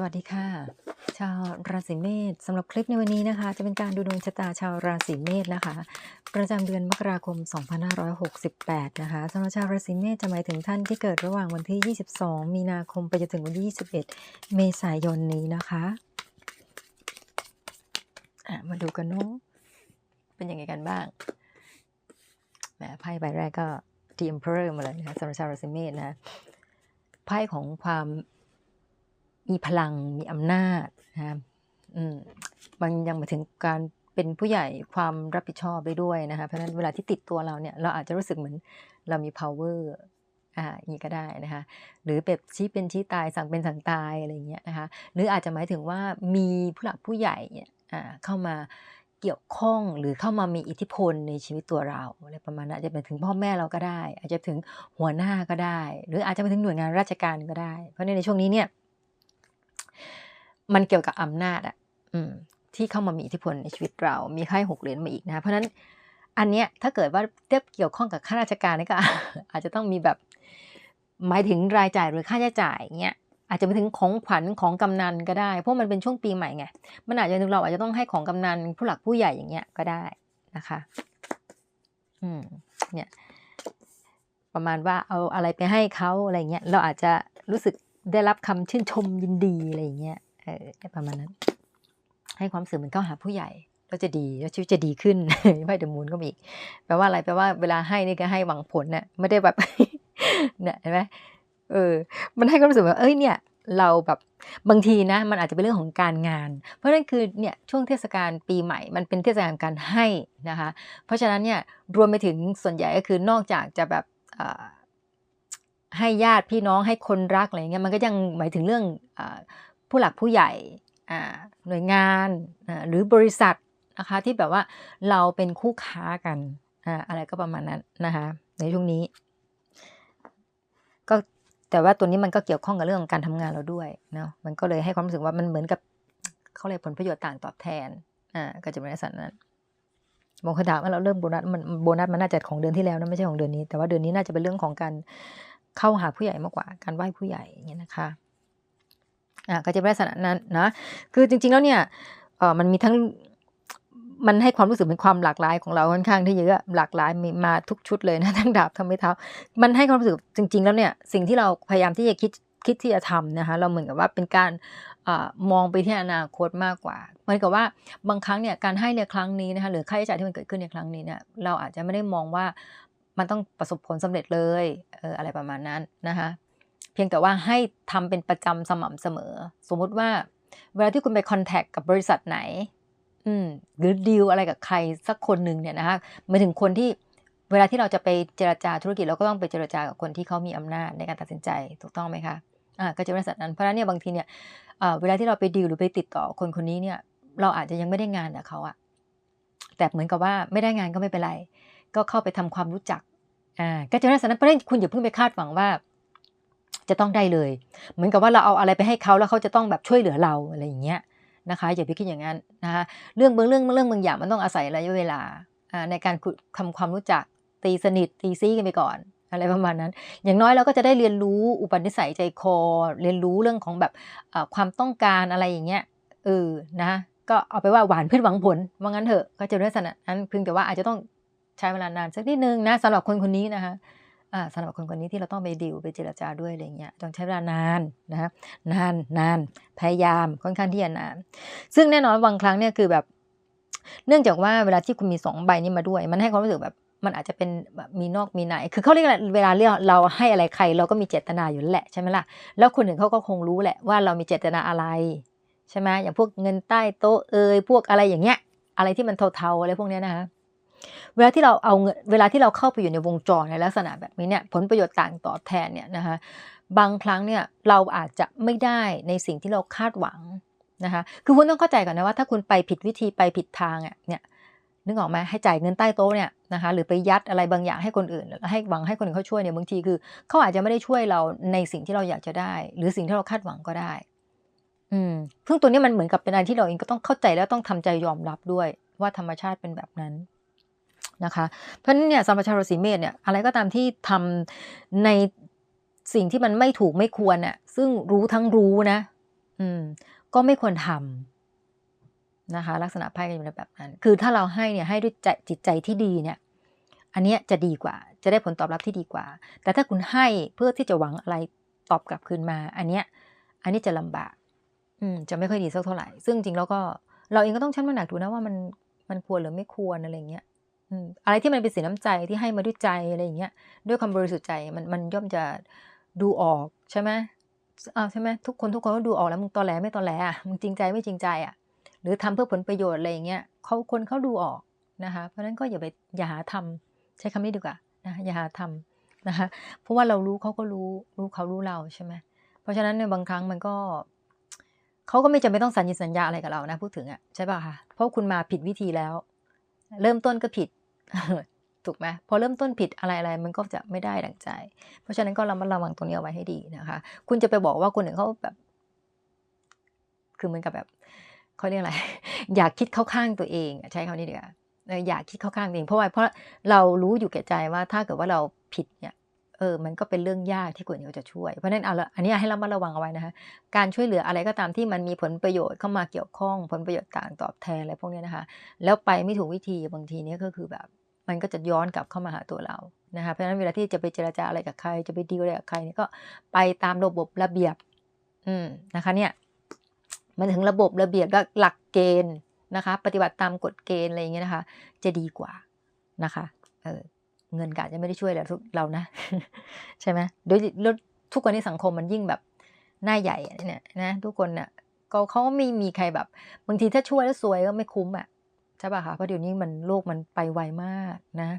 สวัสดีค่ะ ชาวราศีเมษสำหรับคลิปในวันนี้นะคะ จะเป็นการดูดวงชะตาชาวราศีเมษนะคะ ประจำเดือนมกราคม 2568 นะคะสำหรับชาวราศีเมษจะหมายถึงท่านที่เกิดระหว่างวันที่ 22 มีนาคมไปจนถึงวันที่ 21 เมษายนนี้นะคะะมาดูกันเนาะเป็นยังไงกันบ้างแหมไพ่ใบแรกก็ The Emperor มาเลยนะคะสำหรับชาวราศีเมษนะไพ่ของความ มีพลังมีอำนาจนะครับอืมมันยังหมายถึงการเป็นผู้ใหญ่ความรับผิดชอบได้ด้วยนะคะเพราะฉะนั้นเวลาที่ติดตัวเราเนี่ยเราอาจจะรู้สึกเหมือนเรามี power อ่าอย่างนี้ก็ได้นะคะหรือแบบชี้เป็นชี้ตายสั่งเป็นสั่งตายอะไรเงี้ยนะคะหรืออาจจะหมายถึงว่ามีผู้หลักผู้ใหญ่เนี่ยอ่าเข้ามาเกี่ยวข้องหรือเข้ามามีอิทธิพลในชีวิตตัวเราอะไรประมาณนั้นอาจจะเป็นถึงพ่อแม่เราก็ได้ อาจจะถึงหัวหน้าก็ได้ หรืออาจจะไปถึงหน่วยงานราชการก็ได้ เพราะในช่วงนี้เนี่ย มันเกี่ยวกับอำนาจอะอืม ที่เข้ามามีอิทธิพลในชีวิตเรา มีไพ่หกเหรียญมาอีกนะ เพราะฉะนั้นอันเนี้ยถ้าเกิดว่าเทียบเกี่ยวข้องกับข้าราชการนี่ก็ อาจจะต้องมีแบบหมายถึงรายจ่ายหรือค่าใช้จ่ายเงี้ยอาจจะไปถึงของขวัญของกำนันก็ได้ เพราะมันเป็นช่วงปีใหม่ไง มันอาจจะถึงเราอาจจะต้องให้ของกำนันผู้หลักผู้ใหญ่อย่างเงี้ยก็ได้นะคะ อืม เนี่ย ประมาณว่าเอาอะไรไปให้เขาอะไรเงี้ย เราอาจจะรู้สึก ได้รับคำชื่นชมยินดีอะไรอย่างเงี้ยเออประมาณนั้น ให้ความสึกเหมือนเข้าหาผู้ใหญ่แล้วจะดีแล้วชีวิตจะดีขึ้นไพ่เดอะมูนก็มีแปลว่าอะไรแปลว่าเวลาให้นี่ก็ให้หวังผลน่ะไม่ได้แบบเนี่ยเห็นไหมเออ มันให้ความรู้สึกว่าเอ้ยเนี่ย เราแบบบางทีนะ มันอาจจะเป็นเรื่องของการงาน เพราะฉะนั้นคือเนี่ยช่วงเทศกาลปีใหม่ มันเป็นเทศกาลการให้นะคะ เพราะฉะนั้นเนี่ยรวมไปถึงส่วนใหญ่ก็คือนอกจากจะแบบ ให้ญาติพี่น้องให้คนรักอะไรเงี้ยมันก็ยังหมายถึงเรื่องอผู้หลักผู้ใหญ่หน่วยงานหรือบริษัทนะคะที่แบบว่าเราเป็นคู่ค้ากันออะไรก็ประมาณนั้นนะคะในช่วงนี้ ก็แต่ว่าตัวนี้มันก็เกี่ยวข้องกับเรื่องของการทำงานเราด้วยเนาะมันก็เลยให้ความรู้สึกว่ามันเหมือนกับเขาเรียผลประโยชน์ต่างตอบแทนอ่าก็จะเป็นลักษณะนั้นบางคนถามว่าเราเริ่มโบนัสมันโบนัสมันน่าจะของเดือนที่แล้วนะไม่ใช่ของเดือนนี้แต่ว่าเดือนนี้น่าจะเป็นเรื่องของการ เข้าหาผู้ใหญ่มากกว่าการไหว้ผู้ใหญ่เงี้ยนะคะอ่าก็จะเป็นลักษณะนั้นนะคือจริง ๆแล้วเนี่ยเออมันมีทั้งมันให้ความรู้สึกเป็นความหลากหลายของเราค่อนข้างที่เยอะหลากหลายมีมาทุกชุดเลยนะทั้งดาบทั้งไม้เท้า มันให้ความรู้สึกจริง ๆ แล้วเนี่ยสิ่งที่เราพยายามที่จะคิดคิดที่จะทำนะคะเราเหมือนกับว่าเป็นการอามองไปที่อนาคตมากกว่าเหมือนกับว่าบางครั้งเนี่ยการให้ในครั้งนี้นะคะหรือค่าใช้จ่ายที่มันเกิดขึ้นในครั้งนี้เนี่ยเราอาจจะไม่ได้มองว่า มันต้องประสบผลสำเร็จเลยเอออะไรประมาณนั้นนะคะเพียงแต่ว่าให้ทำเป็นประจำสม่ำเสมอ สมมุติว่าเวลาที่คุณไปคอนแทคกับบริษัทไหนอืมหรือดีลอะไรกับใครสักคนหนึ่งเนี่ยนะคะหมายถึงคนที่เวลาที่เราจะไปเจรจาธุรกิจเราก็ต้องไปเจรจากับคนที่เขามีอำนาจในการตัดสินใจถูกต้องไหมคะอ่าก็จะเป็นลักษณะนั้นเพราะฉะนั้นเนี่ยบางทีเนี่ยเวลาที่เราไปดีลหรือไปติดต่อคนคนนี้เนี่ย เราอาจจะยังไม่ได้งานกับเขาอะแต่เหมือนกับว่าไม่ได้งานก็ไม่เป็นไร ก็เข้าไปทำความรู้จักอ่าก็จะนลักษณะนั้นเพราะฉะนั้นคุณอย่าเพิ่งไปคาดหวังว่า จะต้องได้เลย เหมือนกับว่าเราเอาอะไรไปให้เขาแล้วเขาจะต้องแบบช่วยเหลือเราอะไรอย่างเงี้ยนะคะอย่าไปคิดอย่างนั้นนะคะเรื่องบางเรื่องเรื่องบางอย่างมันต้องอาศัยระยะเวลาในการทำความรู้จักตีสนิทตีซีกันไปก่อน อะไรประมาณนั้น อย่างน้อยเราก็จะได้เรียนรู้อุปนิสัยใจคอ เรียนรู้เรื่องของแบบความต้องการอะไรอย่างเงี้ยเออนะก็เอาไปว่าหวานเพืชหวังผลว่างั้นเถอะก็จะลักษณะนั้นเพียงแต่ว่าอาจจะต้อง ใช้เวลานานสักนิดนึงนะสำหรับคนคนนี้นะคะสำหรับคนคนนี้ที่เราต้องไปดิวไปเจรจาด้วยอะไรเงี้ยต้องใช้เวลานานนะนานนานพยายามค่อนข้างที่จะนาน ซึ่งแน่นอนบางครั้งเนี่ยคือแบบ เนื่องจากว่าเวลาที่คุณมีสองใบนี้มาด้วย มันให้ความรู้สึกแบบมันอาจจะเป็นแบบมีนอกมีใน คือเขาเรียกเวลาเรียกเราให้อะไรใคร เราก็มีเจตนาอยู่แล้วแหละใช่ไหมล่ะ แล้วคนอื่นเขาก็คงรู้แหละว่าเรามีเจตนาอะไรใช่ไหมอย่างพวกเงินใต้โต๊ะเอยพวกอะไรอย่างเงี้ย อะไรที่มันเทาๆอะไรพวกเนี้ยนะคะ เวลาที่เราเอาเงินเวลาที่เราเข้าไปอยู่ในวงจรในลักษณะแบบนี้เนี่ยผลประโยชน์ต่างตอบแทนเนี่ยนะคะบางครั้งเนี่ยเราอาจจะไม่ได้ในสิ่งที่เราคาดหวังนะคะคือคุณต้องเข้าใจก่อนนะว่าถ้าคุณไปผิดวิธีไปผิดทางอะเนี่ยนึกออกไหมให้จ่ายเงินใต้โต๊ะเนี่ยนะคะหรือไปยัดอะไรบางอย่างให้คนอื่น ให้หวังให้คนอื่นเขาช่วยเนี่ยบางทีคือเขาอาจจะไม่ได้ช่วยเราในสิ่งที่เราอยากจะได้ หรือสิ่งที่เราคาดหวังก็ได้ อืมซึ่งตัวนี้มันเหมือนกับเป็นอะไรที่เราเองก็ต้องเข้าใจแล้วต้องทำใจยอมรับด้วยว่าธรรมชาติเป็นแบบนั้น นะคะ เพราะนั้นเนี่ยสัมชาวราศีเมษเนี่ยอะไรก็ตามที่ทำในสิ่งที่มันไม่ถูกไม่ควรน่ะซึ่งรู้ทั้งรู้นะ อืม ก็ไม่ควรทำนะคะ ลักษณะไพ่ก็จะเป็นแบบนั้น คือถ้าเราให้เนี่ยให้ด้วยใจจิตใจที่ดีเนี่ย อันเนี้ยจะดีกว่า จะได้ผลตอบรับที่ดีกว่า แต่ถ้าคุณให้เพื่อที่จะหวังอะไรตอบกลับคืนมา อันเนี้ย อันนี้จะลำบาก อืม จะไม่ค่อยดีสักเท่าไหร่ ซึ่งจริงแล้วก็ เราเองก็ต้องชั่งน้ำหนักดูนะว่ามันมันควรหรือไม่ควรอะไรเงี้ย อะไรที่มันเป็นสีน้ำใจที่ให้มาด้วยใจอะไรอย่างเงี้ยด้วยความบริสุทธิ์ใจมันมันย่อมจะดูออกใช่ไหมอ้าวใช่ไหมทุกคนทุกคนก็ดูออกแล้วมึงตอแหลไม่ตอแหลอะมึงจริงใจไม่จริงใจอะ หรือทำเพื่อผลประโยชน์อะไรอย่างเงี้ยเขาคนเขาดูออกนะคะเพราะฉะนั้นก็อย่าไปอย่าหาทำใช้คำนี้ดีกว่านะอย่าหาทำนะคะเพราะว่าเรารู้เขาก็รู้รู้เขารู้เราใช่ไหมเพราะฉะนั้นในบางครั้งมันก็เขาก็ไม่จำเป็นต้องสัญญาสัญญาอะไรกับเรานะพูดถึงอะใช่ป่ะคะเพราะคุณมาผิดวิธีแล้ว เริ่มต้นก็ผิด ถูกไหมพอเริ่มต้นผิดอะไรอะไรมันก็จะไม่ได้ดังใจ เพราะฉะนั้นก็ระมัดระวังตรงนี้เอาไว้ให้ดีนะคะ คุณจะไปบอกว่าคนอื่นเขาแบบ คือเหมือนกับแบบเขาเรียกอะไร อยากคิดเข้าข้างตัวเอง ใช้คำนี้ดีกว่าอยากคิดเข้าข้างตัวเองเพราะว่าเพราะเรารู้อยู่แก่ใจว่าถ้าเกิดว่าเราผิดเนี่ยเออ มันก็เป็นเรื่องยากที่คนอื่นเขาจะช่วย เพราะนั้นเอาละอันนี้ให้เรามาระวังเอาไว้นะคะ การช่วยเหลืออะไรก็ตามที่มันมีผลประโยชน์เข้ามาเกี่ยวข้อง ผลประโยชน์ต่างตอบแทนอะไรพวกนี้นะคะ แล้วไปไม่ถูกวิธีบางทีนี้ก็คือแบบ มันก็จะย้อนกลับเข้ามาหาตัวเรานะคะเพราะฉะนั้นเวลาที่จะไปเจราจาอะไรกับใคร จะไปดีลอะไรกับใครนี่ก็ไปตามระบบระเบียบอืมนะคะเนี่ยมันถึงระบบระเบียบและหลักเกณฑ์นะคะ ปฏิบัติตามกฎเกณฑ์อะไรอย่างเงี้ยนะคะ จะดีกว่านะคะเออเงินกาจะไม่ได้ช่วยเราเรานะ ใช่ไหมโดยทุกคนในสังคมมันยิ่งแบบหน้าใหญ่เนี่ยนะทุกคนเนี่ยก็เขาไม่มีใครแบบ บางทีถ้าช่วยแล้วสวยก็ไม่คุ้มอะ ใช่ป่ะคะเพราะเดี๋ยวนี้มันโลกมันไปไวมากนะ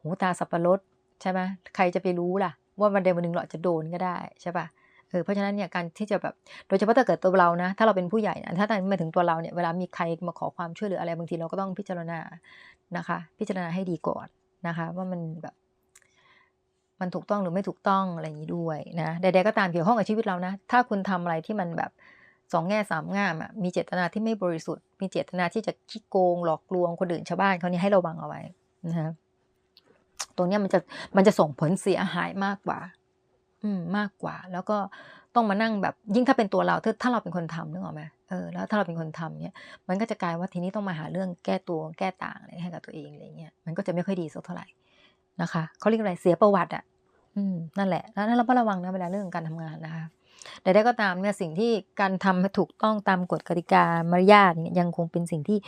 หูตาสับปะรดใช่ไหมใครจะไปรู้ล่ะ ว่าวันใดวันหนึ่งเราจะโดนก็ได้ใช่ป่ะเออเพราะฉะนั้นเนี่ยการที่จะแบบโดยเฉพาะถ้าเกิดตัวเรานะ ถ้าเราเป็นผู้ใหญ่นะถ้ามาถึงตัวเราเนี่ยเวลามีใครมาขอความช่วยเหลืออะไรบางทีเราก็ต้องพิจารณานะคะ พิจารณาให้ดีก่อนนะคะ ว่ามันแบบมันถูกต้องหรือไม่ถูกต้องอะไรอย่างนี้ด้วยนะใดๆก็ตามเกี่ยวข้องกับชีวิตเรานะ ถ้าคุณทำอะไรที่มันแบบ สองแง่สามง่ามอะมีเจตนาที่ไม่บริสุทธิ์ มีเจตนาที่จะขี้โกงหลอกลวงคนอื่นชาวบ้านเขานี่ให้ระวังเอาไว้นะตรงนี้มันจะมันจะส่งผลเสียหายมากกว่า อืมมากกว่า แล้วก็ต้องมานั่งแบบ ยิ่งถ้าเป็นตัวเราถ้าถ้าเราเป็นคนทำนึกออกไหมเออแล้วถ้าเราเป็นคนทำเนี่ย มันก็จะกลายว่าทีนี้ต้องมาหาเรื่องแก้ตัวแก้ต่างอะไรให้กับตัวเองอะไรเงี้ยมันก็จะไม่ค่อยดีสักเท่าไหร่นะคะเขาเรียกอะไรเสียประวัติอะ อืมนั่นแหละแล้วนั่นเราก็ระวังนะเวลาเรื่องการทำงานนะคะ แต่ได้ก็ตามเนี่ยสิ่งที่การทำให้ถูกต้องตามกฎกติกามารยาทเนี่ยยังคงเป็นสิ่งที่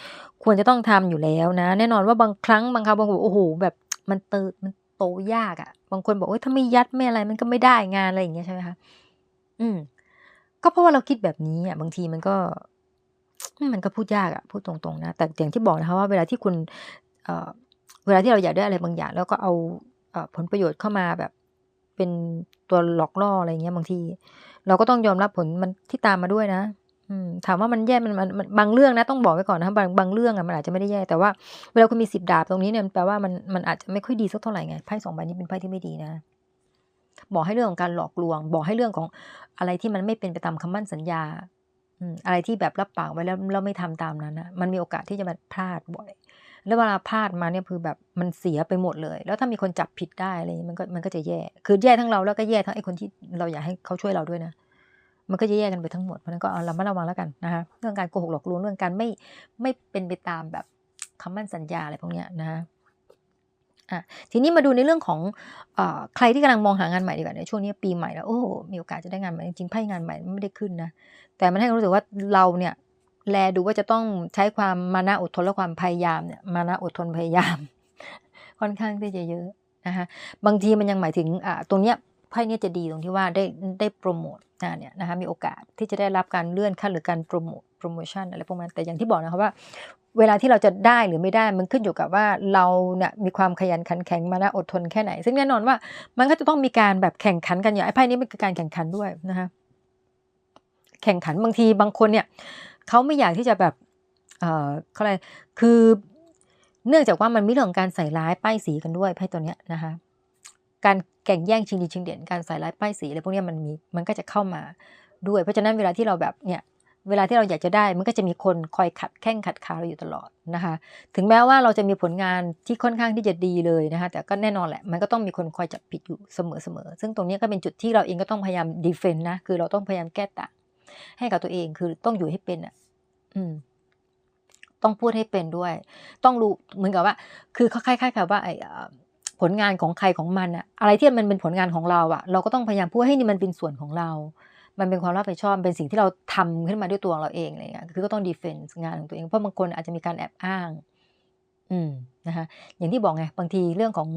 ควรจะต้องทำอยู่แล้วนะ แน่นอนว่าบางครั้งบางครั้งบางคนโอ้โหแบบมันเติมันโตยากอะ่ะ บางคนบอกว่าถ้าไม่ยัดไม่อะไรมันก็ไม่ได้งานอะไรอย่างเงี้ยใช่ไหมคะอืม ก็เพราะว่าเราคิดแบบนี้อะบางทีมันก็ มันก็พูดยากอะพูดตรงๆนะแต่อย่างที่บอกนะคะว่าเวลาที่คุณเอ่อเวลาที่เราอยากได้อะไรบางอย่าง แล้วก็เอาผลประโยชน์เข้ามาแบบ เป็นตัวหลอกล่ออะไรเงี้ยบางที เราก็ต้องยอมรับผลมันที่ตามมาด้วยนะถามว่ามันแย่มันมันบางเรื่องนะต้องบอกไว้ก่อนนะบางบางเรื่องอะมันอาจจะไม่ได้แย่แต่ว่าเวลาคุณมีสิบดาบตรงนี้เนี่ยแปลว่ามันมันอาจจะไม่ค่อยดีสักเท่าไหร่ไงไพ่สองใบนี้เป็นไพ่ที่ไม่ดีนะบอกให้เรื่องของการหลอกลวง บอกให้เรื่องของอะไรที่มันไม่เป็นไปตามคำมั่นสัญญาอะไรที่แบบรับปากไว้แล้วเราไม่ทำตามนั้นนะมันมีโอกาสที่จะมาพลาดบ่อย แล้วเวลาพลาดมาเนี่ยคือแบบมันเสียไปหมดเลย แล้วถ้ามีคนจับผิดได้อะไรมันก็มันก็จะแย่ คือแย่ทั้งเราแล้วก็แย่ทั้งไอ้คนที่เราอยากให้เขาช่วยเราด้วยนะ มันก็จะแยกกันไปทั้งหมดเพราะนั้นก็เอาเรามาระวังแล้วกันนะคะเรื่องการโกหกหลอกลวงเรื่องการไม่ไม่เป็นไปตามแบบคำมั่นสัญญาอะไรพวกนี้นะคะอะทีนี้มาดูในเรื่องของอใครที่กำลังมองหางานใหม่ดีกว่าในช่วงนี้ปีใหม่แล้วโอ้มีโอกาสจะได้งานใหม่จริงๆไพ่งานใหม่ไม่ได้ขึ้นนะแต่มันให้รู้สึกว่าเราเนี่ยแลดูว่าจะต้องใช้ความมานะอดทนและความพยายามเนี่ยมานะอดทนพยายาม ค่อนข้างที่จะเยอะนะคะบางทีมันยังหมายถึงอ่าตรงเนี้ย ไพ่เนี่ยจะดีตรงที่ว่าได้ได้โปรโมทเนี่ยนะคะมีโอกาสที่จะได้รับการเลื่อนขั้นหรือการโปรโมทโปรโมชั่นอะไรพวกนั้นแต่อย่างที่บอกนะคะว่าเวลาที่เราจะได้หรือไม่ได้มันขึ้นอยู่กับว่าเราเนี่ยมีความขยันขันแข็งมานะอดทนแค่ไหน ซึ่งแน่นอนว่ามันก็จะต้องมีการแบบแข่งขันกันอย่างไอ้ไพ่นี้มันคือการแข่งขันด้วยนะคะแข่งขันบางทีบางคนเนี่ยเขาไม่อยากที่จะแบบเอ่อเขาอะไรคือ เนื่องจากว่ามันมีเรื่องของการใส่ร้ายป้ายสีกันด้วยไพ่ตัวเนี้ยนะคะ การแข่งแย่งชิงดีชิงเด่นการใส่ร้ายป้ายสีอะไรพวกนี้มันมีมันก็จะเข้ามาด้วย เพราะฉะนั้นเวลาที่เราแบบเนี่ยเวลาที่เราอยากจะได้มันก็จะมีคนคอยขัดแข้งขัดขาเราอยู่ตลอดนะคะ ถึงแม้ว่าเราจะมีผลงานที่ค่อนข้างที่จะดีเลยนะคะ แต่ก็แน่นอนแหละ มันก็ต้องมีคนคอยจับผิดอยู่เสมอๆซึ่งตรงนี้ก็เป็นจุดที่เราเองก็ต้องพยายามดีเฟนต์นะคือเราต้องพยายามแก้ต่างให้กับตัวเองคือต้องอยู่ให้เป็นอะ อืม ต้องพูดให้เป็นด้วย ต้องรู้เหมือนกับว่า คือเขาคล้ายๆกับว่าไอ้ ผลงานของใครของมันอะอะไรที่มันเป็นผลงานของเราอะเราก็ต้องพยายามพูดให้นี่มันเป็นส่วนของเรา มันเป็นความรับผิดชอบเป็นสิ่งที่เราทำขึ้นมาด้วยตัวเราเองอะไรเงี้ยคือก็ต้องดีเฟนซ์งานของตัวเองเพราะบางคนอาจจะมีการแอบอ้าง อืมนะคะอย่างที่บอกไงบางทีเรื่องของ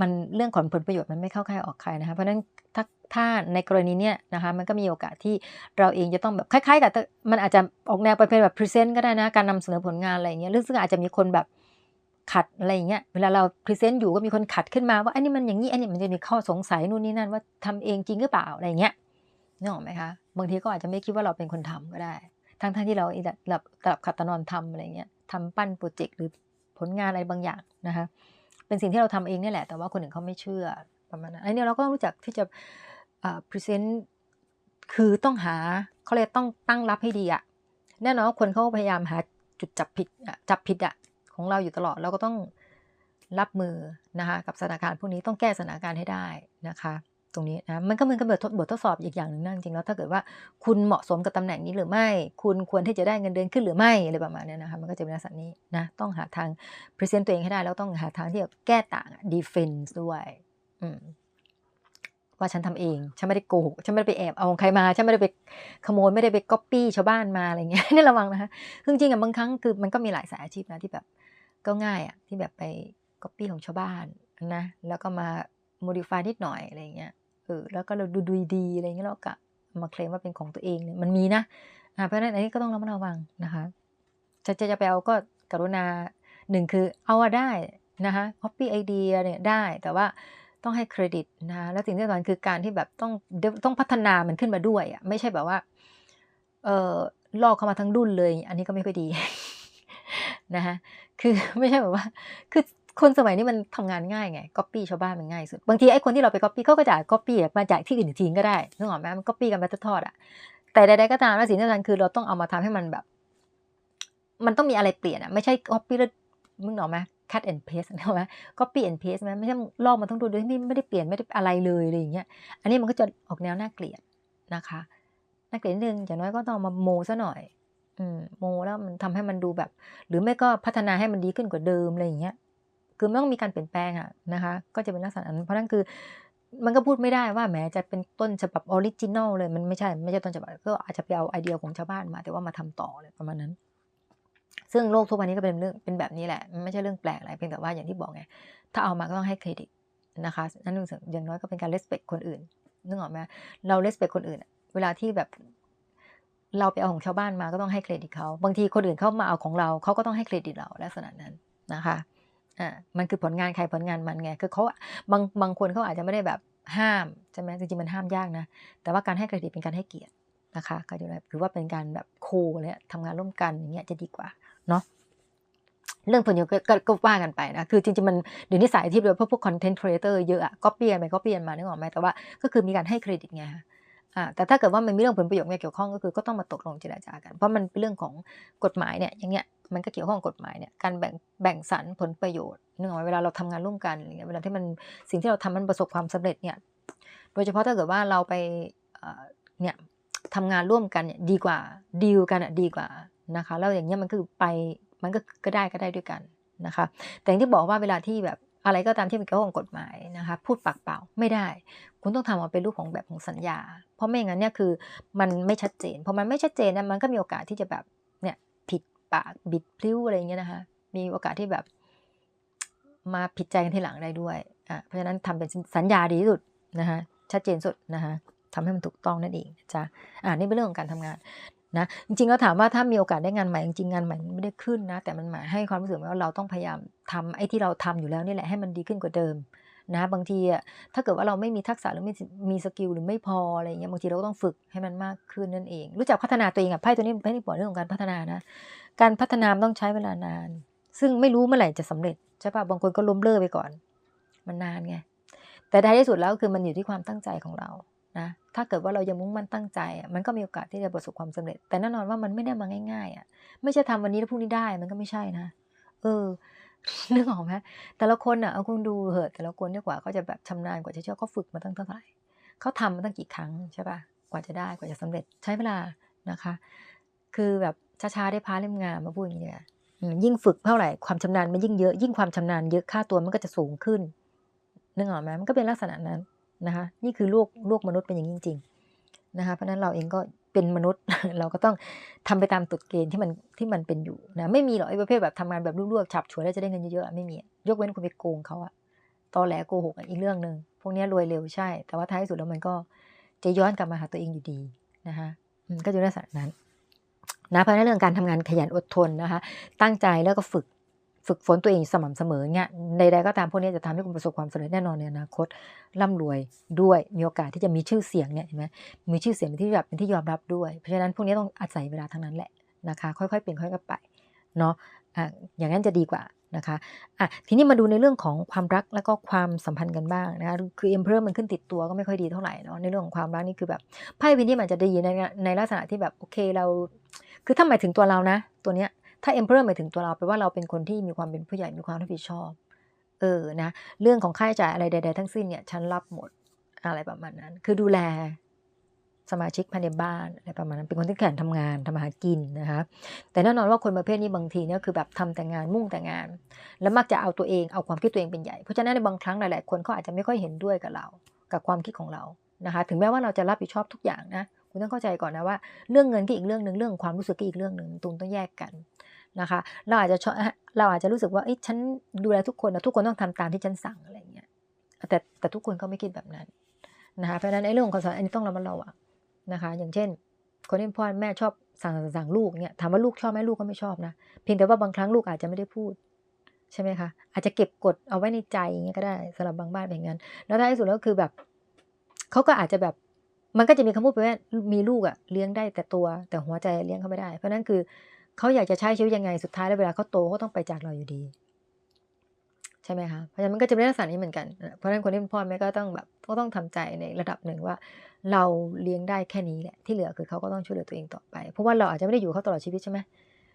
มันเรื่องของผลประโยชน์มันไม่เข้าใครออกใครนะคะเพราะฉะนั้นถ้าถ้าในกรณีเนี้ยนะคะมันก็มีโอกาสที่เราเองจะต้องแบบคล้ายๆกับมันอาจจะออกแนวไปเป็นแบบพรีเซนต์ก็ได้นะการนำเสนอผลงานอะไรเงี้ยซึ่งอาจจะมีคนแบบ ขัดอะไรอย่างเงี้ย เวลาเราพรีเซนต์อยู่ก็มีคนขัดขึ้นมาว่าอันนี้มันอย่างนี้ อันนี้มันจะมีข้อสงสัยนู่นนี่นั่นว่าทำเองจริงหรือเปล่าอะไรเงี้ยนึกออกไหมคะ บางทีก็อาจจะไม่คิดว่าเราเป็นคนทำก็ได้ ทั้งๆทที่เราหลับตลับขัดตะนอนทำอะไรเงี้ยทำปั้นโปรเจกต์หรือผลงานอะไรบางอย่างนะคะ เป็นสิ่งที่เราทำเองนี่แหละ แต่ว่าคนอื่นเขาไม่เชื่อประมาณนั้น อันนี้เราก็รู้จักที่จะพรีเซนต์คือต้องหาเขาเลยต้องตั้งรับให้ดีอะแน่นอนคนเขาพยายามหาจุดจับผิดจับผิดอะ ของเราอยู่ตลอด เราก็ต้องรับมือนะคะกับสถานการณ์พวกนี้ต้องแก้สถานการณ์ให้ได้นะคะ ตรงนี้นะมันก็เหมือนกับบทบททดสอบอีกอย่างหนึ่งนั่นจริงแล้วถ้าเกิดว่าคุณเหมาะสมกับตำแหน่งนี้หรือไม่ คุณควรที่จะได้เงินเดือนขึ้นหรือไม่อะไรประมาณนี้นะคะมันก็จะเป็นลักษณะนี้นะต้องหาทางพรีเซนต์ตัวเองให้ได้ แล้วต้องหาทางที่จะแก้ต่างดีเฟนซ์ด้วยอืมว่าฉันทำเอง ฉันไม่ได้โกหก ฉันไม่ได้ไปแอบเอาของใครมา ฉันไม่ได้ไปขโมย ไม่ได้ไปก๊อปปี้ชาวบ้านมาอะไรเงี้ยนี่ระวังนะคะคือจริงๆอะบางครั้งคือมันก็มีหลายสายอาชีพนะที่แบบ ก็ง่ายอะที่แบบไปก๊อปปี้ของชาวบ้านนะแล้วก็มาโมดิฟายนิดหน่อยอะไรเงี้ยเออแล้วก็เราดูดูดีอะไรเงี้ยแล้วก็มาเคลมว่าเป็นของตัวเองเนี่ยมันมีนะอ่าเพราะฉะนั้นอันนี้ก็ต้องระมัดระวังนะคะจะจะจะไปเอาก็กรุณาหนึ่งคือเอาได้นะคะก๊อปปี้ไอเดียเนี่ยได้แต่ว่าต้องให้เครดิตนะแล้วสิ่งที่สำคัญคือการที่แบบต้องต้องพัฒนามันขึ้นมาด้วยอะไม่ใช่แบบว่าเออลอกเข้ามาทั้งรุ่นเลย อันนี้ก็ไม่ค่อยดี นะคะคือไม่ใช่แบบว่า คือคนสมัยนี้มันทำงานง่ายไงก๊อปปี้ชาวบ้านมันง่ายสุด บางทีไอ้คนที่เราไปก๊อปปี้เขาก็จะก๊อปปี้มาจากที่อื่นทิ้งก็ได้นึกออกไหมมันก๊อปปี้กันไปทอดอะ แต่ใดๆก็ตามแล้วสิ่งที่สำคัญคือเราต้องเอามาทำให้มันแบบ มันต้องมีอะไรเปลี่ยนอะ ไม่ใช่ก๊อปปี้แล้วมึงหนอไหม cut and paste นะว่า copy and paste ไหมไม่ใช่ลอกมาต้องดูด้วยไม่ไม่ได้เปลี่ยนไม่ได้อะไรเลยอะไรอย่างเงี้ย อันนี้มันก็จะออกแนวน่าเกลียดนะคะ น่าเกลียดนึงอย่างน้อยก็ต้องมาโมซะหน่อย โมแล้วมันทำให้มันดูแบบ หรือไม่ก็พัฒนาให้มันดีขึ้นกว่าเดิมอะไรอย่างเงี้ยคือไม่ต้องมีการเปลี่ยนแปลงอะนะคะ ก็จะเป็นลักษณะนั้น เพราะนั่นคือมันก็พูดไม่ได้ว่าแม้จะเป็นต้นฉบับออริจินอลเลยมันไม่ใช่ไม่ใช่ต้นฉบับก็อาจจะไปเอาไอเดียของชาวบ้านมา แต่ว่ามาทำต่อเลยประมาณนั้น ซึ่งโลกทุกวันนี้ก็เป็นเรื่องเป็นแบบนี้แหละไม่ใช่เรื่องแปลกอะไรเพียงแต่ว่าอย่างที่บอกไงถ้าเอามาก็ต้องให้เครดิตนะคะนั่นนึงอย่างน้อยก็เป็นการเลสเปคคนอื่นนึกออกไหมเราเลสเปคคนอื่น เวลาที่แบบ เราไปเอาของชาวบ้านมาก็ต้องให้เครดิตเขา บางทีคนอื่นเข้ามาเอาของเราเขาก็ต้องให้เครดิตเราลักษณะนั้นนะคะอ่ามันคือผลงานใครผลงานมันไงคือเขาบางบางคนเขาอาจจะไม่ได้แบบห้ามใช่ไหมจริงๆมันห้ามยากนะ แต่ว่าการให้เครดิตเป็นการให้เกียรตินะคะก็จะถือว่าเป็นการแบบโคเลยทำงานร่วมกันอย่างเงี้ยจะดีกว่าเนาะเรื่องผลประโยชน์ก็ว่ากันไปนะ คือจริงๆ มันเดี๋ยวนี้สายที่เลยพวกพวกคอนเทนต์ครีเอเตอร์เยอะอะก็เปลี่ยนไปก็เปลี่ยนมานึกออกไหมแต่ว่าก็คือมีการให้เครดิตไงอ่า แต่ถ้าเกิดว่ามันมีเรื่องผลประโยชน์เกี่ยวข้องก็คือก็ต้องมาตกลงเจรจากัน เพราะมันเป็นเรื่องของกฎหมายเนี่ยอย่างเงี้ยมันก็เกี่ยวข้องกับกฎหมายเนี่ยการแบ่งแบ่งสรรผลประโยชน์นึกออกไหมเวลาเราทำงานร่วมกันอย่างเงี้ยเวลาที่มันสิ่งที่เราทำมันประสบความสำเร็จเนี่ยโดยเฉพาะถ้าเกิดว่าเราไปเนี่ยทำงานร่วมกันเนี่ยดีกว่าดีลกันอะดีกว่านะคะแล้วอย่างเงี้ยมันคือไปมันก็ก็ได้ก็ได้ด้วยกันนะคะ แต่อย่างที่บอกว่าเวลาที่แบบ อะไรก็ตามที่เป็นเกี่ยวกับกฎหมายนะคะพูดปากเปล่าไม่ได้ คุณต้องทำออกเป็นรูปของแบบของสัญญา เพราะไม่งั้นเนี่ยคือมันไม่ชัดเจนพอมันไม่ชัดเจนนะมันก็มีโอกาสที่จะแบบเนี่ยผิดปากบิดพลิ้วอะไรเงี้ยนะคะมีโอกาสที่แบบมาผิดใจกันทีหลังได้ด้วยอะเพราะฉะนั้นทำเป็นสัญญาดีที่สุดนะคะชัดเจนสุดนะคะทำให้มันถูกต้องนั่นเองจ้ะอ่านี่เป็นเรื่องของการทำงาน นะจริงๆก็ถามว่าถ้ามีโอกาสได้งานใหม่จริงๆงานใหม่ไม่ได้ขึ้นนะ แต่มันหมายให้ความรู้สึกว่าเราต้องพยายามทำไอ้ที่เราทำอยู่แล้วนี่แหละให้มันดีขึ้นกว่าเดิมนะบางทีอะถ้าเกิดว่าเราไม่มีทักษะหรือไม่มีสกิลหรือไม่พออะไรเงี้ยบางทีเราก็ต้องฝึกให้มันมากขึ้นนั่นเอง รู้จักพัฒนาตัวเองอะไพ่ตัวนี้ไพ่ที่บอกเรื่องของการพัฒนานะ การพัฒนาต้องใช้เวลานาน ซึ่งไม่รู้เมื่อไหร่จะสำเร็จใช่ป่ะบางคนก็ล้มเลิกไปก่อน มันนานไงแต่ท้ายที่สุดแล้วคือมันอยู่ที่ความตั้งใจของเรา นะถ้าเกิดว่าเรายังมุ่งมั่นตั้งใจ มันก็มีโอกาสที่จะประสบความสำเร็จ แต่แน่นอนว่ามันไม่ได้มาง่ายๆอะไม่ใช่ทำวันนี้แล้วพรุ่งนี้ได้มันก็ไม่ใช่นะ เออนึกออกไหมแต่ละคนอะเอาคุณดูเหอะแต่ละคนเนี่ยกว่าเขาจะแบบชำนาญกว่าจะเชื่อเขาฝึกมาตั้งเท่าไหร่เขาทำมาตั้งกี่ครั้งใช่ปะกว่าจะได้กว่าจะสำเร็จใช้เวลานะคะ คือแบบช้าๆได้พาเล่มงามมาพูดอย่างนี้เนี่ยอืมยิ่งฝึกเท่าไหร่ความชำนาญมันยิ่งเยอะยิ่งความชำนาญเยอะค่าตัวมันก็จะสูงขึ้นนึกออกไหมมันก็เป็นลักษณะนั้น นะคะนี่คือโลกโลกมนุษย์เป็นอย่างนี้จริงๆนะคะเพราะฉะนั้นเราเองก็เป็นมนุษย์เราก็ต้องทำไปตามกฎเกณฑ์ที่มันที่มันเป็นอยู่นะไม่มีหรอกไอ้ประเภทแบบทำงานแบบลวกๆฉับฉวยแล้วจะได้เงินเยอะๆอะไม่มียกเว้นคุณไปโกงเขาอะตอแหลโกหกอะอีกเรื่องหนึ่งพวกเนี้ยรวยเร็วใช่ แต่ว่าท้ายสุดแล้วมันก็จะย้อนกลับมาหาตัวเองอยู่ดีนะคะอืมก็จะลักษณะนั้นนะเพราะฉะนั้นเรื่องการทำงานขยันอดทนนะคะ ตั้งใจแล้วก็ฝึก ฝึกฝนตัวเองสม่ำเสมอเนี่ยใดๆก็ตามพวกนี้จะทำให้คุณประสบความสำเร็จแน่นอนในอนาคตร่ำรวยด้วยมีโอกาสที่จะมีชื่อเสียงเนี่ยเห็นไหมมีชื่อเสียงเป็นที่แบบเป็นที่ยอมรับด้วย เพราะฉะนั้นพวกนี้ต้องอาศัยเวลาทั้งนั้นแหละนะคะ ค่อยๆเปลี่ยนค่อยๆไปเนาะอะอย่างนั้นจะดีกว่านะคะอะทีนี้มาดูในเรื่องของความรักแล้วก็ความสัมพันธ์กันบ้างนะคะคือเอ็มเพลมันขึ้นติดตัวก็ไม่ค่อยดีเท่าไหร่เนาะในเรื่องของความรักนี่คือแบบไพ่ใบนี้มันจะดีในในลักษณะที่แบบโอเคเรา คือถ้าหมายถึงตัวเรานะ ตัวเนี้ย ถ้า emperor หมายถึงตัวเราแปลว่าเราเป็นคนที่มีความเป็นผู้ใหญ่มีความรับผิดชอบ เออนะ เรื่องของค่าใช้จ่ายอะไรใดๆทั้งสิ้นเนี่ยฉันรับหมดอะไรประมาณนั้น คือดูแลสมาชิกภายในบ้านอะไรประมาณนั้นเป็นคนที่แข่งทำงานทำมาหากินนะคะแต่แน่นอนว่าคนประเภทนี้บางทีเนี่ยคือแบบทำแต่งานมุ่งแต่งาน แล้วมักจะเอาตัวเองเอาความคิดตัวเองเป็นใหญ่ เพราะฉะนั้นในบางครั้งหลาย ๆ คนเขาอาจจะไม่ค่อยเห็นด้วยกับเรา กับความคิดของเรานะคะถึงแม้ว่าเราจะรับผิดชอบทุกอย่างนะคุณต้องเข้าใจก่อนนะว่า เรื่องเงินก็อีกเรื่องหนึ่งเรื่องความรู้สึกก็อีกเรื่องหนึ่งตุนต้องแยกกัน นะคะ เราอาจจะเราอาจจะรู้สึกว่าเอ้ยฉันดูแลทุกคนนะทุกคนต้องทำตามที่ฉันสั่งอะไรเงี้ยแต่แต่ทุกคนก็ไม่คิดแบบนั้นนะคะเพราะฉะนั้นไอ้เรื่องของความสัมพันธ์อันนี้ต้องระมัดระวังนะคะ อย่างเช่น คนที่พ่อแม่ชอบสั่งสั่งลูกเนี่ยถามว่าลูกชอบไหมลูกก็ไม่ชอบนะเพียงแต่ว่าบางครั้งลูกอาจจะไม่ได้พูดใช่ไหมคะอาจจะเก็บกดเอาไว้ในใจอย่างเงี้ยก็ได้สำหรับบางบ้านเป็นอย่างนั้น แล้วท้ายสุดแล้วก็คือแบบเขาก็อาจจะแบบมันก็จะมีคำพูดไปว่ามีลูกอะเลี้ยงได้แต่ตัวแต่หัวใจเลี้ยงเขาไม่ได้ เพราะนั้นคือ เขาอยากจะใช้ชีวิตยังไงสุดท้ายแล้วเวลาเขาโตเขาต้องไปจากเราอยู่ดี ใช่ไหมคะเพราะฉะนั้นมันก็จะเป็นลักษณะนี้เหมือนกัน เพราะฉะนั้นคนที่เป็นพ่อแม่ก็ต้องแบบก็ต้องทำใจในระดับหนึ่งว่า เราเลี้ยงได้แค่นี้แหละที่เหลือคือเขาก็ต้องช่วยเหลือตัวเองต่อไป เพราะว่าเราอาจจะไม่ได้อยู่เขาตลอดชีวิตใช่ไหม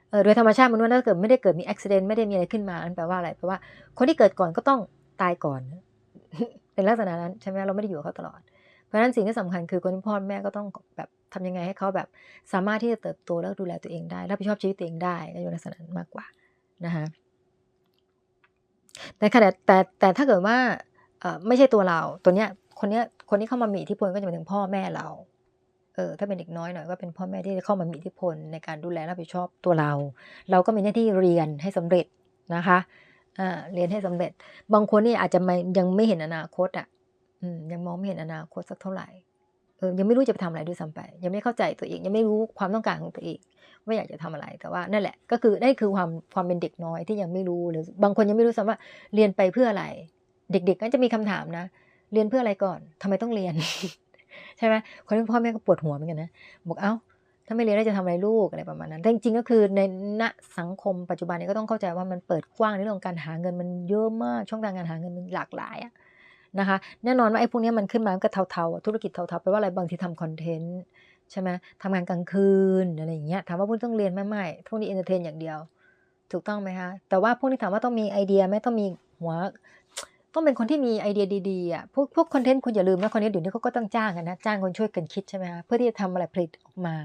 เออโดยธรรมชาติมนุษย์ถ้าเกิดไม่ได้เกิดมีอุบิเหตุไม่ได้มีอะไรขึ้นมาอันแปลว่าอะไรแปลว่า คนที่เกิดก่อนก็ต้องตายก่อน เป็นลักษณะนั้นใช่ไหมเราไม่ได้อยู่เขาตลอด เพราะฉะนั้นสิ่งที่สำคัญคือคนที่พ่อแม่ก็ต้องแบบ ทำยังไงให้เขาแบบสามารถที่จะเติบโตแล้วดูแลตัวเองได้รับผิดชอบชีวิตตัวเองได้ก็อยู่ในลักษณะนั้นมากกว่านะคะแต่ขณะแต่แต่ถ้าเกิดว่าเออไม่ใช่ตัวเราตัวเนี้ยคนเนี้ยคนที่เข้ามามีอิทธิพลก็จะเป็นถึงพ่อแม่เราเออถ้าเป็นเด็กน้อยหน่อยก็เป็นพ่อแม่ที่เข้ามามีอิทธิพลในการดูแลรับผิดชอบตัวเรา เราก็มีหน้าที่เรียนให้สำเร็จนะคะอ่าเรียนให้สำเร็จ บางคนนี่อาจจะไม่ยังไม่เห็นอนาคตอะยังมองไม่เห็นอนาคตสักเท่าไหร่ เออยังไม่รู้จะไปทำอะไรด้วยซ้ำไป ยังไม่เข้าใจตัวเองยังไม่รู้ความต้องการของตัวเองว่าอยากจะทำอะไรแต่ว่านั่นแหละ ก็คือนั่นคือความความเป็นเด็กน้อยที่ยังไม่รู้หรือบางคนยังไม่รู้ซ้ำว่าเรียนไปเพื่ออะไร เด็กๆก็จะมีคำถามนะ เรียนเพื่ออะไรก่อนทำไมต้องเรียน ใช่ไหมคนที่พ่อแม่ก็ปวดหัวเหมือนกันนะบอกเอ้าถ้าไม่เรียนแล้วจะทำอะไรลูกอะไรประมาณนั้นแต่จริงๆก็คือในณสังคมปัจจุบันนี้ก็ต้องเข้าใจว่ามันเปิดกว้างในเรื่องการหาเงินมันเยอะมากช่องทางการหาเงินมันหลากหลายอะ นะคะแน่นอนว่าไอ้พวกนี้มันขึ้นมามนก็เทาๆธุรกิจเทาๆไปว่าอะไรบางทีทำคอนเทนต์ใช่ไหมทำงานกลางคืนอะไรอย่างเงี้ยถามว่าพวกต้องเรียนไหมไม่พวกนี้เอนเตอร์เทนอย่างเดียว ถูกต้องไหมคะแต่ว่าพวกนี้ถามว่าต้องมีไอเดียไหมต้องมีหัวต้องเป็นคนที่มีไอเดียดีๆอะพวกพวกคอนเทนต์คุณอย่าลืมนะคอนเทนต์เดี๋ยวนี้เขาก็ต้องจ้างกันนะจ้างคนช่วยกันคิดใช่ไหมคะเพื่อที่จะทำอะไรผลิตออกมา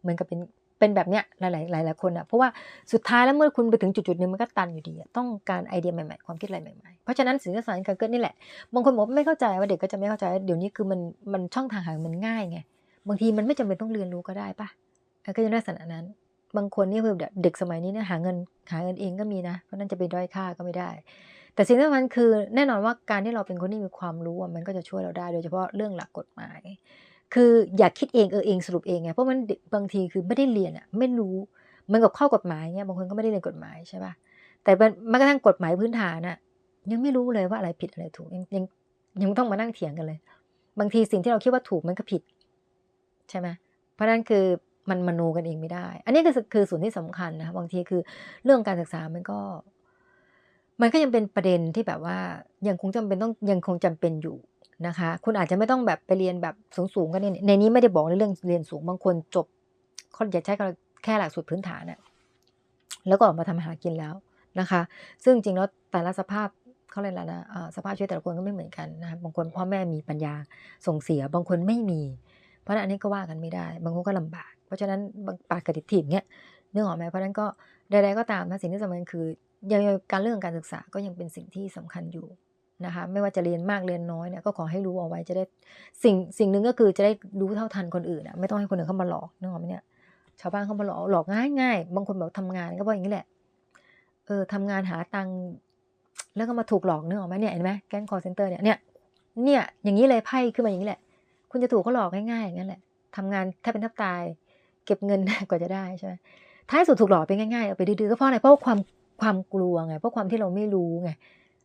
เหมือนกับเป็น เป็นแบบเนี้ยหลายๆหลายๆคนอะเพราะว่าสุดท้ายแล้วเมื่อคุณไปถึงจุดๆหนึ่งมันก็ตันอยู่ดีต้องการไอเดียใหม่ๆความคิดอะไรใหม่ๆเพราะฉะนั้นสิ่งที่สำคัญการเกิดนี่แหละบางคนบอกไม่เข้าใจว่าเด็กก็จะไม่เข้าใจเดี๋ยวนี้คือมันมันช่องทางหามันง่ายไงบางทีมันไม่จำเป็นต้องเรียนรู้ก็ได้ปะก็จะลักษณะนั้น บางคนนี่คือเด็กสมัยนี้เนี่ยหาเงินหาเงินเองก็มีนะเพราะนั้นจะไปด้อยค่าก็ไม่ได้ แต่สิ่งสำคัญคือแน่นอนว่าการที่เราเป็นคนที่มีความรู้มันก็จะช่วยเราได้ โดยเฉพาะเรื่องหลักกฎหมาย คืออยากคิดเองเออเองสรุปเองไงเพราะมันบางทีคือไม่ได้เรียนอะไม่รู้เหมันกับข้อกฎหมายเนี่ยบางคนก็ไม่ได้เรียนกฎหมายใช่ป่ะแต่แม้กระทั่งกฎหมายพื้นฐานน่ะ ยังไม่รู้เลยว่าอะไรผิดอะไรถูกยังยังยังต้องมานั่งเถียงกันเลย บางทีสิ่งที่เราคิดว่าถูกมันก็ผิด ใช่ไหมเพราะนั้นคือมันมโนกันเองไม่ได้ อันนี้ก็คือส่วนที่สำคัญนะบางทีคือเรื่องการศึกษามันก็ มันก็ยังเป็นประเด็นที่แบบว่ายังคงจำเป็นต้องยังคงจำเป็นอยู่ นะคะ คุณอาจจะไม่ต้องแบบไปเรียนแบบสูงๆกันเนี่ยในนี้ไม่ได้บอกในเรื่องเรียนสูงบางคนจบเขาอยากใช้แค่หลักสูตรพื้นฐานน่ะแล้วก็ออกมาทำหากินแล้วนะคะ ซึ่งจริงแล้วแต่ละสภาพเขาเรียกอะไรนะสภาพชีวิตแต่ละคนก็ไม่เหมือนกันนะบางคนพ่อแม่มีปัญญาส่งเสีย บางคนไม่มี เพราะนั้นอันนี้ก็ว่ากันไม่ได้ บางคนก็ลำบาก เพราะฉะนั้นบางปากกระดิถิ่นเนี่ยนึกออกไหมเพราะฉะนั้นก็ใดๆก็ตามนะสิ่งที่สำคัญคือยังการเรื่องการศึกษาก็ยังเป็นสิ่งที่สำคัญอยู่ นะคะไม่ว่าจะเรียนมากเรียนน้อยเนี่ยก็ขอให้รู้เอาไว้จะได้สิ่งสิ่งหนึ่งก็คือจะได้รู้เท่าทันคนอื่นอะไม่ต้องให้คนอื่นเข้ามาหลอกนึกออกไหมเนี่ยชาวบ้านเข้ามาหลอกหลอกง่ายง่ายบางคนบอกทำงานก็บอกอย่างนี้แหละเออทำงานหาตังค์แล้วก็มาถูกหลอกนึกออกไหมเนี่ยเห็นไหมแก๊งคอร์เซนเตอร์เนี่ยเนี่ยเนี่ยอย่างนี้เลยไพ่ขึ้นมาอย่างนี้แหละ คุณจะถูกเขาหลอกง่ายๆอย่างนั้นแหละทำงานถ้าเป็นทับตาย เก็บเงินกว่าจะได้ใช่ไหมท้ายสุดถูกหลอกไปง่ายๆเอาไปดื้อๆก็เพราะอะไรเพราะความความกลัวไงเพราะความที่เราไม่รู้ไง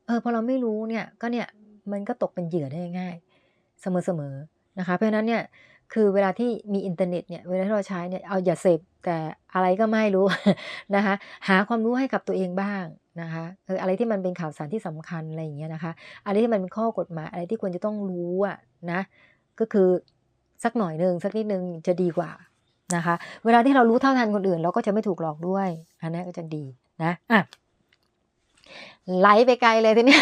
เออพอเราไม่รู้เนี่ยก็เนี่ยมันก็ตกเป็นเหยื่อได้ง่าย เสมอๆนะคะ เพราะฉะนั้นเนี่ยคือเวลาที่มีอินเทอร์เน็ตเนี่ยเวลาที่เราใช้เนี่ยเอาอย่าเสพแต่อะไรก็ไม่รู้นะคะหาความรู้ให้กับตัวเองบ้างนะคะเอออะไรที่มันเป็นข่าวสารที่สำคัญอะไรอย่างเงี้ยนะคะอะไรที่มันเป็นข้อกฎหมายอะไรที่ควรจะต้องรู้อะนะก็คือสักหน่อยหนึ่งสักนิดนึงจะดีกว่านะคะ เวลาที่เรารู้เท่าทันคนอื่น เราก็จะไม่ถูกหลอกด้วย อันนี้ก็จะดีนะอะ ไหลไปไกลเลยทีนี้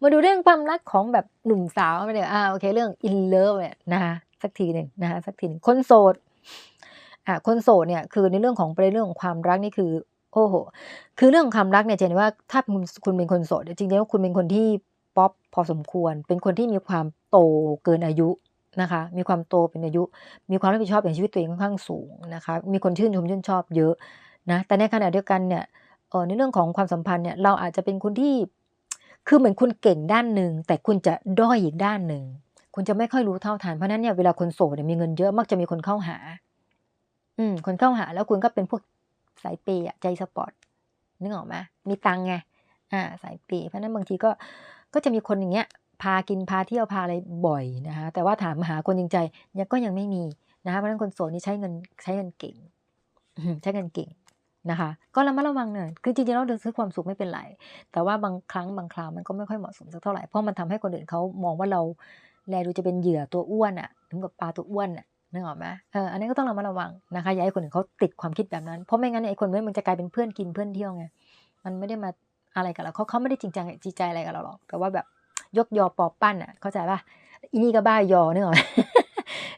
มาดูเรื่องความรักของแบบหนุ่มสาวไปเลยอ่าโอเค เรื่อง in love เนี่ยนะคะสักทีหนึ่งนะคะสักทีหนึ่งคนโสดอะคนโสดเนี่ยคือในเรื่องของประเด็นเรื่องของความรักนี่คือ โอ้โห คือเรื่องของความรักเนี่ยเห็นว่าถ้าคุณคุณเป็นคนโสดจริงๆแล้วคุณเป็นคนที่ป๊อปพอสมควร เป็นคนที่มีความโตเกินอายุนะคะ มีความโตเป็นอายุ มีความรับผิดชอบอย่างชีวิตตัวเองค่อนข้างสูงนะคะ มีคนชื่นชมชื่นชอบเยอะนะ แต่ในขณะเดียวกันเนี่ย ออในเรื่องของความสัมพันธ์เนี่ยเราอาจจะเป็นคนที่คือเหมือนคุณเก่งด้านหนึ่งแต่คุณจะด้อยอีกด้านหนึ่งคุณจะไม่ค่อยรู้เท่าทันเพราะนั้นเนี่ยเวลาคนโสดเนี่ยมีเงินเยอะมักจะมีคนเข้าหา อืม คนเข้าหา แล้วคุณก็เป็นพวกสายเปย์ใจสปอร์ตนึกออกไหมมีตังไงอ่า สายเปย์เพราะนั้นบางทีก็ก็จะมีคนอย่างเงี้ย พากินพาเที่ยวพาอะไรบ่อยนะคะแต่ว่าถามหาคนจริงใจยังก็ยังไม่มีนะคะเพราะนั้นคนโสดนี่ใช้เงินใช้เงินเก่งใช้เงินเก่ง นะคะ ก็ระมัดระวังหน่อยคือจริงๆเราเดินซื้อความสุขไม่เป็นไร แต่ว่าบางครั้งบางคราวมันก็ไม่ค่อยเหมาะสมสักเท่าไหร่ เพราะมันทำให้คนอื่นเขามองว่าเราแลดูจะเป็นเหยื่อตัวอ้วนอะถึงกับปลาตัวอ้วนอะนึกออกไหมเอออันนี้ก็ต้องระมัดระวังนะคะอย่าให้คนอื่นเขาติดความคิดแบบนั้น เพราะไม่งั้นไอ้คนนี้มันจะกลายเป็นเพื่อนกินเพื่อนเที่ยวไง มันไม่ได้มาอะไรกับเราเขาเขาไม่ได้จริงจังจริงใจอะไรกับเราหรอก แต่ว่าแบบยกยอปอบปั้นอะ เข้าใจป่ะ อีนี่ก็บ้ายอนึกออก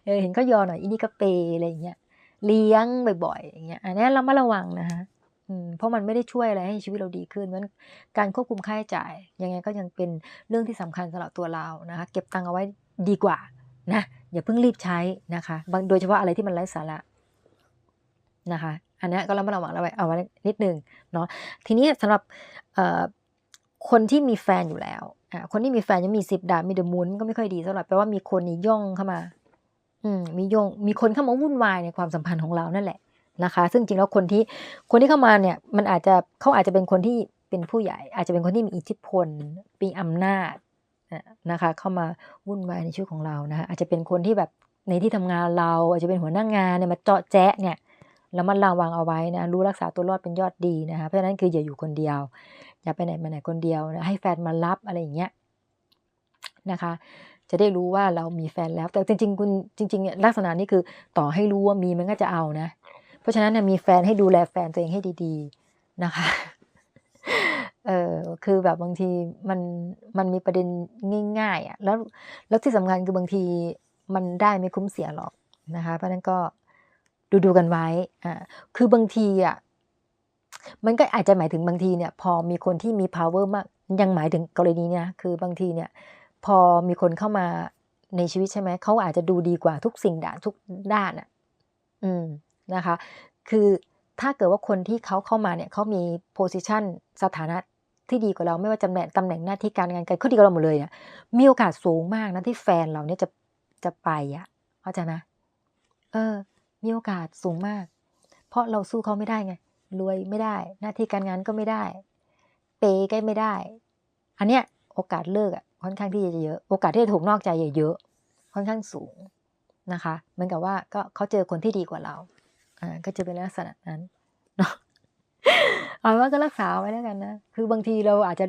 เออเห็นเขายอหน่อย อีนี่ก็เปอะไรอย่างเงี้ย เลี้ยงบ่อยๆอย่างเงี้ยอันนี้เรามาระวังนะคะเพราะมันไม่ได้ช่วยอะไรให้ชีวิตเราดีขึ้นมันการควบคุมค่าใช้จ่ายยังไงก็ยังเป็นเรื่องที่สำคัญสำหรับตัวเรานะคะเก็บตังค์เอาไว้ดีกว่านะอย่าเพิ่งรีบใช้นะคะโดยเฉพาะอะไรที่มันไร้สาระนะคะ อันนี้ก็ระมัดระวังเอาไว้เอาไว้นิดนึงเนาะทีนี้สำหรับคนที่มีแฟนอยู่แล้วคนที่มีแฟนยังมีสิบดาบมีเดอะมูนก็ไม่ค่อยดีเท่าไหร่แปลว่ามีคนนี่ย่องเข้ามา มมีย่องมีคนเข้ามาวุ่นวายในความสัมพันธ์ของเรานั่นแหละนะคะ ซึ่งจริงแล้วคนที่คนที่เข้ามาเนี่ยมันอาจจะเขาอาจจะเป็นคนที่เป็นผู้ใหญ่ อาจจะเป็นคนที่มีอิทธิพลมีอำนาจนะคะ เข้ามาวุ่นวายในชีวิตของเรานะคะอาจจะเป็นคนที่แบบในที่ทำงานเรา อาจจะเป็นหัวหน้างงานเนี่ยมาเจาะแจ๊ะเนี่ยแล้วมันระวังเอาไว้นะรู้รักษาตัวรอดเป็นยอดดีนะคะเพราะฉะนั้นคืออย่าอยู่คนเดียว อย่าไปไหนมาไหนคนเดียวนะให้แฟนมารับอะไรอย่างเงี้ยนะคะ จะได้รู้ว่าเรามีแฟนแล้ว แต่จริง ๆ คุณจริงๆลักษณะนี้คือต่อให้รู้ว่ามีมันก็จะเอานะ เพราะฉะนั้นมีแฟนให้ดูแลแฟนตัวเองให้ดีๆนะคะเออคือแบบบางทีมันมันมีประเด็นง่ายๆอะแล้วแล้วที่สำคัญคือบางทีมันได้ไม่คุ้มเสียหรอกนะคะ เพราะนั้นก็ดูดูกันไว้อ่าคือบางทีอะมันก็อาจจะหมายถึงบางทีเนี่ย พอมีคนที่มี power มากยังหมายถึงกรณีเนี่ยคือบางทีเนี่ย พอมีคนเข้ามาในชีวิตใช่ไหม เขาอาจจะดูดีกว่าทุกสิ่งด่านทุกด้านอะ อืมนะคะ คือถ้าเกิดว่าคนที่เขาเข้ามาเนี่ยเขามี position สถานะที่ดีกว่าเราไม่ว่าตำแหน่งตำแหน่งหน้าที่การงานการเขาดีกว่าเราหมดเลยเนี่ยมีโอกาสสูงมากนะที่แฟนเราเนี่ยจะจะไปอะเข้าใจไหมเออ มีโอกาสสูงมาก เพราะเราสู้เขาไม่ได้ไงรวยไม่ได้ หน้าที่การงานก็ไม่ได้ เปย์ก็ไม่ได้ อันเนี้ยโอกาสเลิกอะ ค่อนข้างที่จะเยอะ โอกาสที่จะถูกนอกใจเยอะๆค่อนข้างสูงนะคะเหมือนกับว่าก็เขาเจอคนที่ดีกว่าเราอ่าก็จะเป็นลักษณะนั้นเนาะเอาว่าก็รักษาไว้แล้วกันนะคือบางทีเราอาจจะ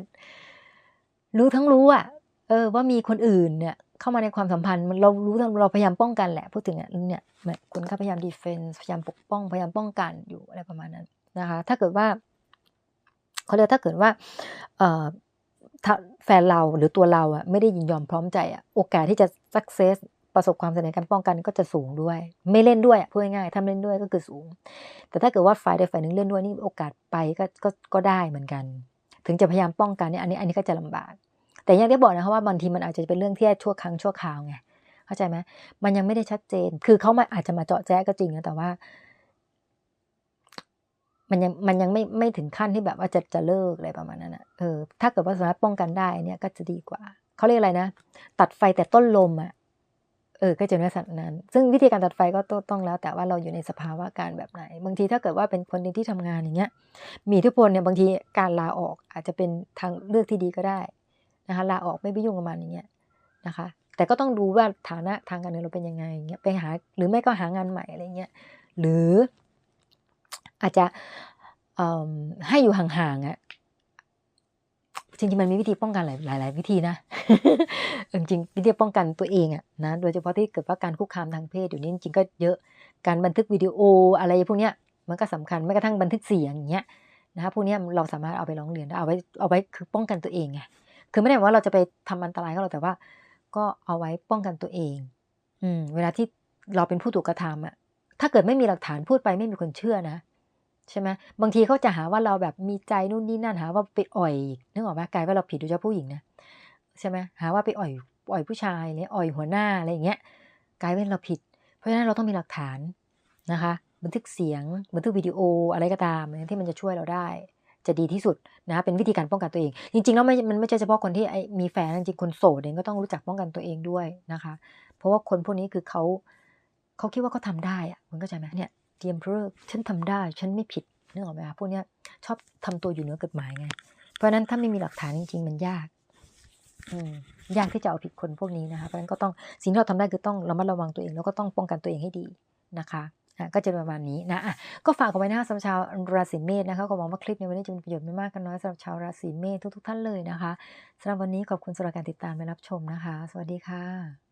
รู้ทั้งรู้อะเออ ว่ามีคนอื่นเนี่ยเข้ามาในความสัมพันธ์เรารู้เราพยายามป้องกันแหละพูดถึงเนี่ยคุณก็พยายามดีเฟนส์พยายามปกป้องพยายามป้องกันอยู่อะไรประมาณนั้นนะคะ ถ้าเกิดว่าเขาเรียกถ้าเกิดว่า เออ แฟนเราหรือตัวเราอะไม่ได้ยินยอมพร้อมใจอะโอกาสที่จะสักเซสประสบความสำเร็จการป้องกันก็จะสูงด้วย ไม่เล่นด้วยพูดง่ายๆถ้าไม่เล่นด้วยก็คือสูง แต่ถ้าเกิดว่าฝ่ายใดฝ่ายหนึ่งเล่นด้วยนี่โอกาสไปก็ก็ก็ได้เหมือนกัน ถึงจะพยายามป้องกันเนี่ยอันนี้อันนี้ก็จะลำบาก แต่ย่างที่บอกนะคะว่าบางทีมันอาจจะเป็นเรื่องที่ชั่วครั้งชั่วคราวไงเข้าใจไหมมันยังไม่ได้ชัดเจน คือเขามาอาจจะมาเจาะแจ๊ก็จริงนะแต่ว่า มันยังมันยังไม่ไม่ถึงขั้นที่แบบว่าจะจะเลิกอะไรประมาณนั้นอะเออถ้าเกิดว่าสามารถป้องกันได้เนี่ยก็จะดีกว่า เขาเรียกอะไรนะ ตัดไฟแต่ต้นลมอะเออก็จะในลักษณะนั้น ซึ่งวิธีการตัดไฟก็ต้องแล้ว แต่ว่าเราอยู่ในสภาวะการแบบไหน บางทีถ้าเกิดว่าเป็นคนที่ทำงานอย่างเงี้ย มีทธิพลเนี่ยบางทีการลาออกอาจจะเป็นทางเลือกที่ดีก็ได้นะคะลาออกไม่ไปยุ่งกับมันอย่างเงี้ยนะคะ แต่ก็ต้องดูว่าฐานะทางการเงินเราเป็นยังไงอย่างเงี้ยไปหาหรือไม่ก็หางานใหม่อะไรเงี้ยหรือ อาจจะให้อยู่ห่างๆอะจริงๆมันมีวิธีป้องกันหลายหลายวิธีนะจริงๆวิธีป้องกันตัวเองอะนะโดยเฉพาะที่เกิดว่าการคุกคามทางเพศอยู่นี้จริงก็เยอะการบันทึกวิดีโออะไรพวกเนี้ยมันก็สำคัญแม้กระทั่งบันทึกเสียงอย่างเงี้ยนะคะพวกเนี้ยเราสามารถเอาไปร้องเรียนได้เอาไว้เอาไว้คือป้องกันตัวเองไงคือไม่ได้ว่าเราจะไปทำอันตรายเขาหรอกแต่ว่า ก็เอาไว้ป้องกันตัวเอง อืมเวลาที่เราเป็นผู้ถูกกระทำอะถ้าเกิดไม่มีหลักฐานพูดไปไม่มีคนเชื่อนะ ใช่ไหมบางทีเขาจะหาว่าเราแบบมีใจนู่นนี่นั่นหาว่าไปอ่อยนึกออกไหมกลายว่าเราผิดโดยเฉพาะผู้หญิงนะใช่ไหมหาว่าไปอ่อยอ่อยผู้ชายเนี่ยอ่อยหัวหน้าอะไรอย่างเงี้ยกลายเป็นเราผิด เพราะฉะนั้นเราต้องมีหลักฐานนะคะ บันทึกเสียงบันทึกวิดีโออะไรก็ตามที่มันจะช่วยเราได้ จะดีที่สุดนะเป็นวิธีการป้องกันตัวเอง จริงๆแล้วมันไม่ใช่เฉพาะคนที่มีแฟนจริงๆคนโสดเองก็ต้องรู้จักป้องกันตัวเองด้วยนะคะ เพราะว่าคนพวกนี้คือเขาเขาคิดว่าเขาทาได้อะคุณเข้าใจไหมเนี่ย รียมเพื่อฉันทำได้ฉันไม่ผิดนึกออกไหมคะพวกนี้ชอบทำตัวอยู่เหนือกฎหมายไงเพราะฉะนั้นถ้าไม่มีหลักฐานจริง ๆ มันยากยากที่จะเอาผิดคนพวกนี้นะคะเพราะฉะนั้นก็ต้องสิ่งที่เราทำได้คือต้องระมัดระวังตัวเอง แล้วก็ต้องป้องกันตัวเองให้ดีนะคะอะก็จะประมาณนี้นะะก็ฝากเอาไว้นะคะสำหรับชาวราศีเมษนะคะก็หวังว่าคลิปในวันนี้จะเป็นประโยชน์ไม่มากก็น้อยสำหรับชาวราศีเมษทุกๆท่านเลยนะคะสำหรับวันนี้ขอบคุณสำหรับการติดตามและรับชมนะคะ สวัสดีค่ะ